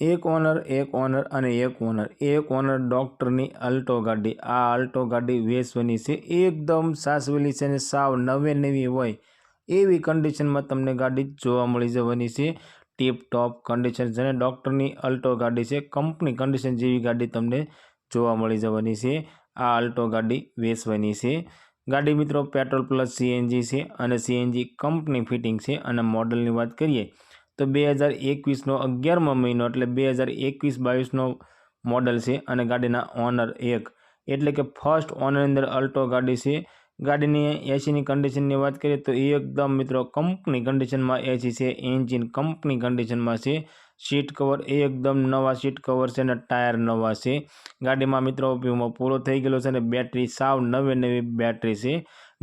એક ઓનર એક ઓનર અને એક ઓનર. એક ઓનર ડૉક્ટરની અલ્ટો ગાડી. આ અલ્ટો ગાડી વેચવાની છે. એકદમ સાસવેલી છે અને સાવ નવે નવી હોય એવી કન્ડિશનમાં તમને ગાડી જોવા મળી જવાની છે. ટીપ ટોપ કન્ડિશન છે અને ડૉક્ટરની અલ્ટો ગાડી છે. કંપની કન્ડિશન જેવી ગાડી તમને જોવા મળી જવાની છે. આ અલ્ટો ગાડી વેચવાની છે. ગાડી મિત્રો પેટ્રોલ પ્લસ સીએનજી છે અને સીએનજી કંપની ફિટિંગ છે. અને મોડલની વાત કરીએ તો બે હજાર એકવીસનો અગિયારમો મહિનો એટલે બે હજાર એકવીસ બાવીસનો મોડલ છે અને ગાડીના ઓનર એક. એટલે કે ફર્સ્ટ ઓનરની અંદર અલ્ટો ગાડી છે. ગાડીની એસીની કન્ડિશનની વાત કરીએ તો એકદમ મિત્રો કંપની કન્ડિશનમાં એસી છે એન્જિન કંપની કન્ડિશનમાં છે. સીટ કવર એ એકદમ નવા સીટ કવર છે અને ટાયર નવા છે. ગાડીમાં મિત્રો વીમો પૂરો થઈ ગયેલો છે અને બેટરી સાવ નવે નવી બેટરી છે.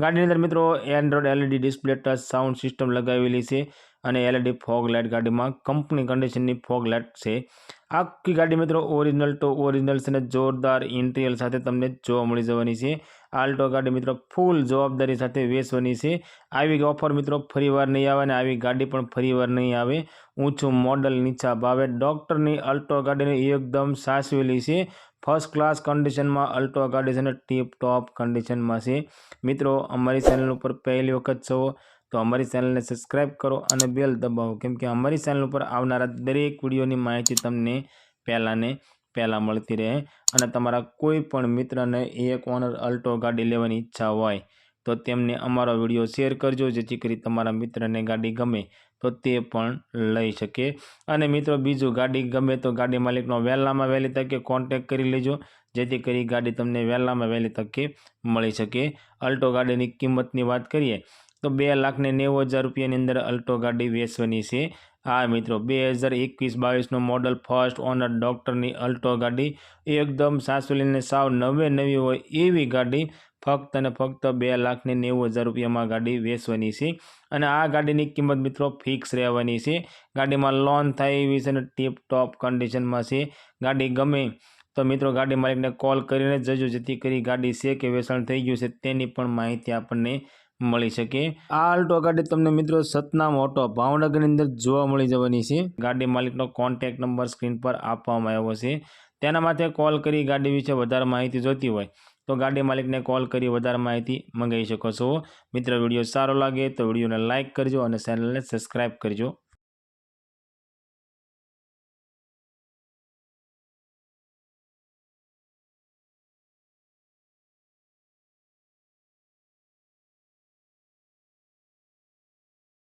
ગાડીની અંદર મિત્રો Android LED display touch sound system લગાવેલી છે અને એલઈડી ફોગ લાઇટ ગાડીમાં કંપની કન્ડિશનની ફોગ લાઇટ છે. આખી ગાડી મિત્રો ઓરિજિનલ ટુ ઓરિજિનલ છે અને જોરદાર ઇન્ટિરિયર સાથે તમને જોવા મળી જવાની છે. આલ્ટો ગાડી મિત્રો ફૂલ જવાબદારી સાથે વેચવાની છે. આવી ઓફર મિત્રો ફરીવાર નહીં આવે અને આવી ગાડી પણ ફરીવાર નહીં આવે. ઊંચું મોડલ નીચા ભાવે ડૉક્ટરની અલ્ટો ગાડીની એકદમ સાસવેલી છે. ફર્સ્ટ ક્લાસ કન્ડિશનમાં અલ્ટો ગાડી છે અને ટીપ ટોપ કન્ડિશનમાં છે. મિત્રો, અમારી ચેનલ ઉપર પહેલી વખત છો તો અમારી ચેનલને સબસ્ક્રાઈબ કરો અને બેલ દબાવો. કેમ કે અમારી ચેનલ ઉપર આવનારા દરેક વિડીયોની માહિતી તમને પહેલાંને પહેલાં મળતી રહે અને તમારા કોઈ પણ મિત્રને એક ઓનર અલ્ટો ગાડી લેવાની ઈચ્છા હોય તો તેમને અમારો વીડિયો શેર કરજો, જેથી કરી તમારા મિત્રને ગાડી ગમે. તો તે પણ લઈ શકે. અને મિત્રો, બીજું ગાડી ગમે તો ગાડી માલિકનો વહેલામાં વહેલી તકે કોન્ટેક કરી લેજો. જેથી કરી ગાડી તમને વહેલામાં વહેલી તકે મળી શકે. અલ્ટો ગાડીની કિંમતની વાત કરીએ, તો બે લાખને નેવું હજાર રૂપિયાની અંદર અલ્ટો ગાડી વેચવાની છે. હા, મિત્રો, બે હજાર એકવીસ બાવીસનું મોડલ ફર્સ્ટ ઓનર ડૉક્ટરની અલ્ટો ગાડી. એકદમ સાસુલીને સાવ નવે નવી હોય એવી ગાડી ફક્ત અને ફક્ત બે લાખને નેવું હજાર રૂપિયામાં ગાડી વેચવાની છે. અને આ ગાડીની કિંમત મિત્રો ફિક્સ રહેવાની છે. ગાડીમાં લોન થાય એવી છે અને ટીપ ટોપ કન્ડિશનમાં છે. ગાડી ગમે તો મિત્રો ગાડી માલિકને કોલ કરીને જજો, જેથી કરી ગાડી છે કે વેચાણ થઈ ગયું છે તેની પણ માહિતી આપણને મળી શકે. આ આલ્ટો ગાડી તમને મિત્રો સતનામ ઓટો ભાવનગરની અંદર જોવા મળી જવાની છે. ગાડી માલિકનો કોન્ટેક્ટ નંબર સ્ક્રીન પર આપવામાં આવ્યો છે. તેના માટે કોલ કરી ગાડી વિશે વધારે માહિતી જોતી હોય તો ગાડી માલિકને કોલ કરી વધારે માહિતી મંગાવી શકો છો. મિત્ર, વીડિયો સારો લાગે તો વિડીયોને લાઇક કરજો અને ચેનલને સબસ્ક્રાઈબ કરજો.